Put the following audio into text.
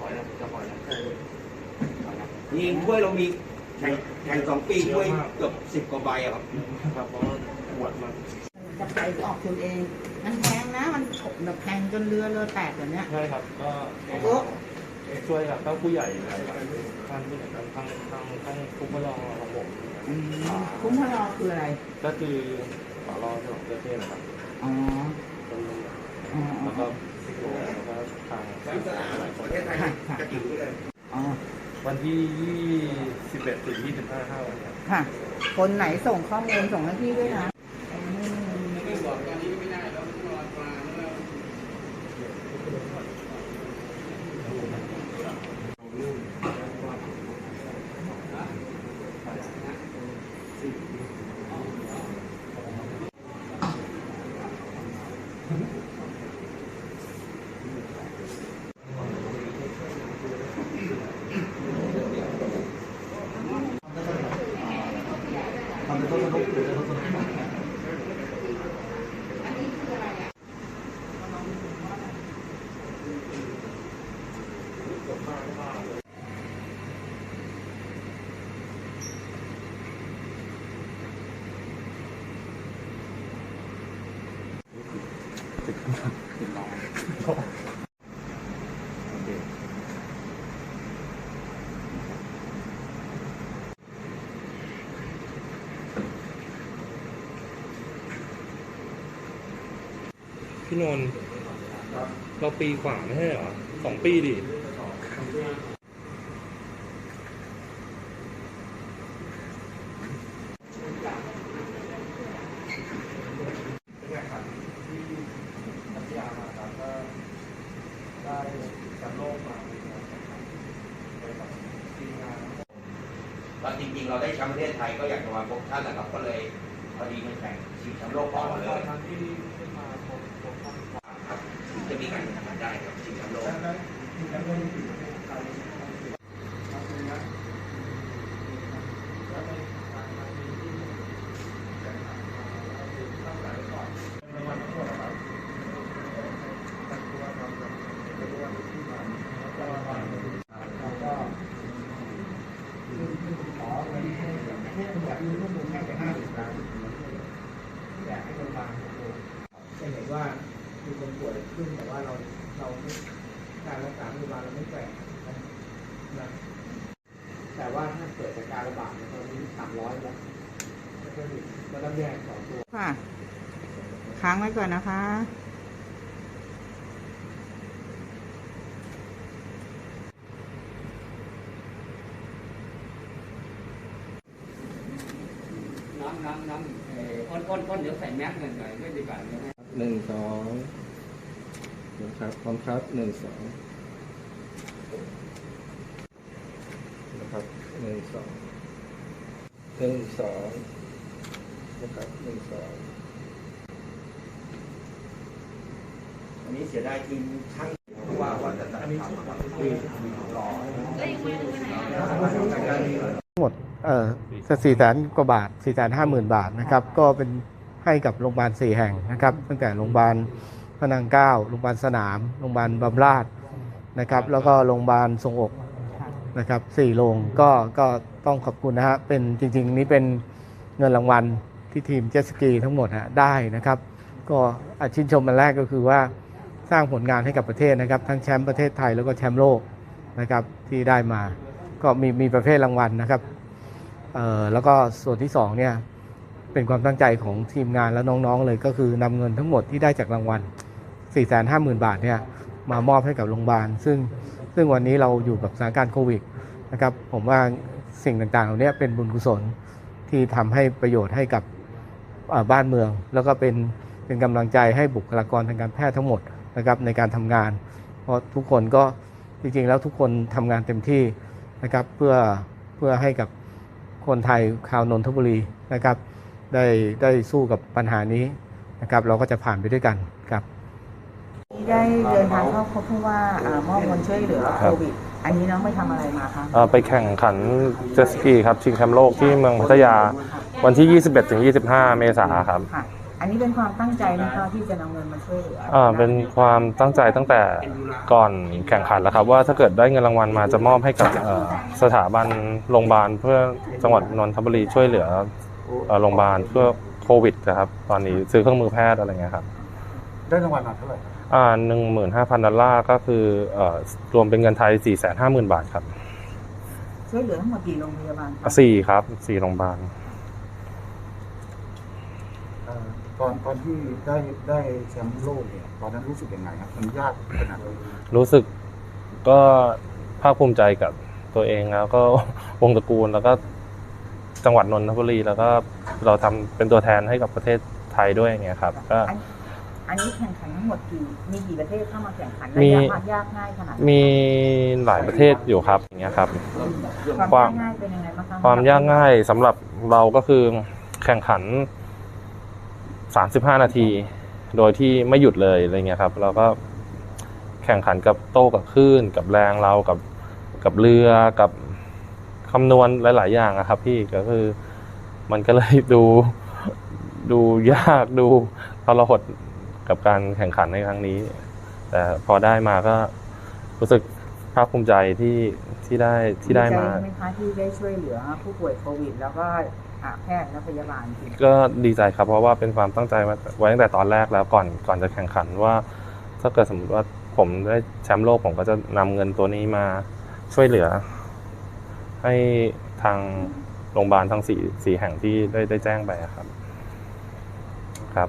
ปล่อยแล้วจะปล่อยแล้วปล่อยแล้วยิงถ้วยเรามีแข่งแข่งสองปีถ้วยเกือบสิบกว่าใบอะครับครับเพราะว่าปวดมันจะไปออกทุนเอง มันแพงนะ มันแบบแพงจนเรือเรือแตกแบบเนี้ย ใช่ครับ ก็โอ้ช่วยกับท่านผู้ใหญ่นะครับท่านผู้ใหญ่ทางทางทางทางคุกพลองของผมคุ้มพลอคืออะไร ก็คือสารอถนนเทศนะครับ อ๋อเป็นอ๋อแล้วก็ ซิโก้แล้วก็ทางหลายคนค่ะค่ะอ๋อวันที่21ถึง25ห้าวันครับค่ะ คนไหนส่งข้อมูลส่งให้พี่ด้วยนะอืม พี่นนท์เราปีกว่าไม่ใช่เหรอสองปีดิ ตอนจริงๆ เราได้แชมป์ประเทศไทยก็อยากจะมาพบท่านและครับก็เลยพอดีมันแข่งชิงแชมป์โลกก่อเลยครับจะมีการแข่งขันได้ครับชิงแชมป์โลกจะเห็นว่ามีคน ป่วยขึ้นแต่ว่าเราเราไม่การรักษาพยาบาลเราไม่แฝงนะนะแต่ว่าถ้าเกิดจากการระบาดเนี่ยตอนนี้สามร้อยแล้วแล้วก็มีก็ต้องแยกสองตัวค่ะ ค้างไว้ก่อนนะคะน้ำน้ำน้ำเอ่ออ้นอ้นอ้นเดี๋ยวใส่แมสหน่อยหน่อยไม่ดีกว่าเดี๋ยวให้หนึ่งสอง นะครับพร้อมครับหนึ่งสองนะครับหนึ่งสองหนึ่งสองนะครับหนึ่งสองอันนี้เสียดายทีมช่างว่าว่าจะทำคือรอทั้งหมดเอ่อสี่แสนกว่าบาทสี่แสนห้าหมื่นบาทนะครับ ก็เป็นให้กับโรงพยาบาลสี่แห่งนะครับ ตั้งแต่โรงพยาบาลพ ระนางเกล้าโรงพยาบาลสนามโรงพยาบาลบำราศนะครับ แล้วก็โรงพยาบาลทรงอกนะครับสี่โรงก็ก็ต้องขอบคุณนะฮะเป็นจริง ๆ นี้เป็นเงินรางวัลที่ทีมเจ็ตสกีทั้งหมดฮะได้นะครับ ก็อาชื่นชมมันแรกก็คือว่าสร้างผลงานให้กับประเทศนะครับ ทั้งแชมป์ประเทศไทยแล้วก็แชมป์โลกนะครับที่ได้มา ก็มีมีประเภทรางวัลนะครับเอ่อแล้วก็ส่วนที่สองเนี่ยเป็นความตั้งใจของทีมงานและน้องๆเลยก็คือนำเงินทั้งหมดที่ได้จากรางวัล 450,000บาทเนี่ยมามอบให้กับโรงพยาบาล ซึ่งซึ่งวันนี้เราอยู่กับสถานการณ์โควิดนะครับผมว่าสิ่งต่างๆเหล่านี้เป็นบุญกุศลที่ทำให้ประโยชน์ให้กับบ้านเมือง แล้วก็เป็นเป็นกำลังใจให้บุคลากรทางการแพทย์ทั้งหมดนะครับในการทำงาน เพราะทุกคนก็จริงๆ แล้วทุกคนทำงานเต็มที่นะครับเพื่อเพื่อให้กับคนไทยชาวนนทบุรีนะครับได้ได้สู้กับปัญหานี้นะครับเราก็จะผ่านไปด้วยกันครับ ได้เดินทางเข้าพบผู้ว่าอ่ามอบเงินช่วยเหลือโควิด อันนี้น้องไปทำอะไรมาคะเอ่อไปแข่งขันเจตสกีครับชิงแชมป์โลกที่เมืองพัทยาวันที่ 21ถึง25 เมษายนครับค่ะ อันนี้เป็นความตั้งใจนะคะที่จะนำเงินมาช่วยเหลืออ่าเป็นความตั้งใจตั้งแต่ก่อนแข่งขันแล้วครับ ว่าถ้าเกิดได้เงินรางวัลมาจะมอบให้กับเอ่อสถาบันโรงพยาบาลเพื่อจังหวัดนนทบุรีช่วยเหลือเอ่อโรงพยาบาลเพื่อโควิดนะครับตอนนี้ซื้อเครื่องมือแพทย์อะไรเงี้ยครับ ได้รางวัลมาเท่าไหร่ อ่าหนึ่งหมื่นห้าพันดอลลาร์ก็คือเอ่อรวมเป็นเงินไทยสี่แสนห้าหมื่นบาทครับช่วยเหลือทั้งหมดกี่โรงพยาบาลคะสี่ครับสี่โรงพยาบาลเอ่อตอนตอนที่ได้ได้แชมป์โลกเนี่ยตอนนั้นรู้สึกยังไงครับมันยากขนาดไหนรู้สึกก็ภาคภูมิใจกับตัวเองแล้วก็ วงตระกูลแล้วก็จังหวัดนนทบุรีแล้วก็เราทำเป็นตัวแทนให้กับประเทศไทยด้วยอย่างเงี้ยครับก็ อัน อันนี้แข่งขันทั้งหมดกี่มีกี่ประเทศเข้ามาแข่งขันมีระยะยากง่ายขนาดไหนมีหลายประเทศอยู่ครับอย่างเงี้ยครับความยากง่ายเป็นยังไงบ้างคะความยากง่ายสำหรับเราก็คือแข่งขัน 35 นาที โดยที่ไม่หยุดเลยอะไรเงี้ยครับ เราก็แข่งขันกับโต้กับคลื่น กับแรงเรากับกับเรือกับคำนวณหลาย ๆ อย่างอะครับ พี่ก็คือ มันก็เลยดูดูยากดูทรหด กับการแข่งขันในครั้งนี้ แต่พอได้มาก็รู้สึกภาคภูมิใจที่ที่ได้ที่ได้มาใจไหมคะที่ได้ช่วยเหลือผู้ป่วยโควิด แล้วก็อ่าแพทย์และพยาบาลจริงก็ดีใจครับเพราะว่าเป็นความตั้งใจไว้ตั้งแต่ตอนแรกแล้วก่อนก่อนจะแข่งขันว่า ถ้าเกิดสมมติว่าผมได้แชมป์โลกผมก็จะนำเงินตัวนี้มาช่วยเหลือ ให้ทางโรงพยาบาลทั้งสี่สี่แห่งที่ได้ได้แจ้งไปอะครับ ครับ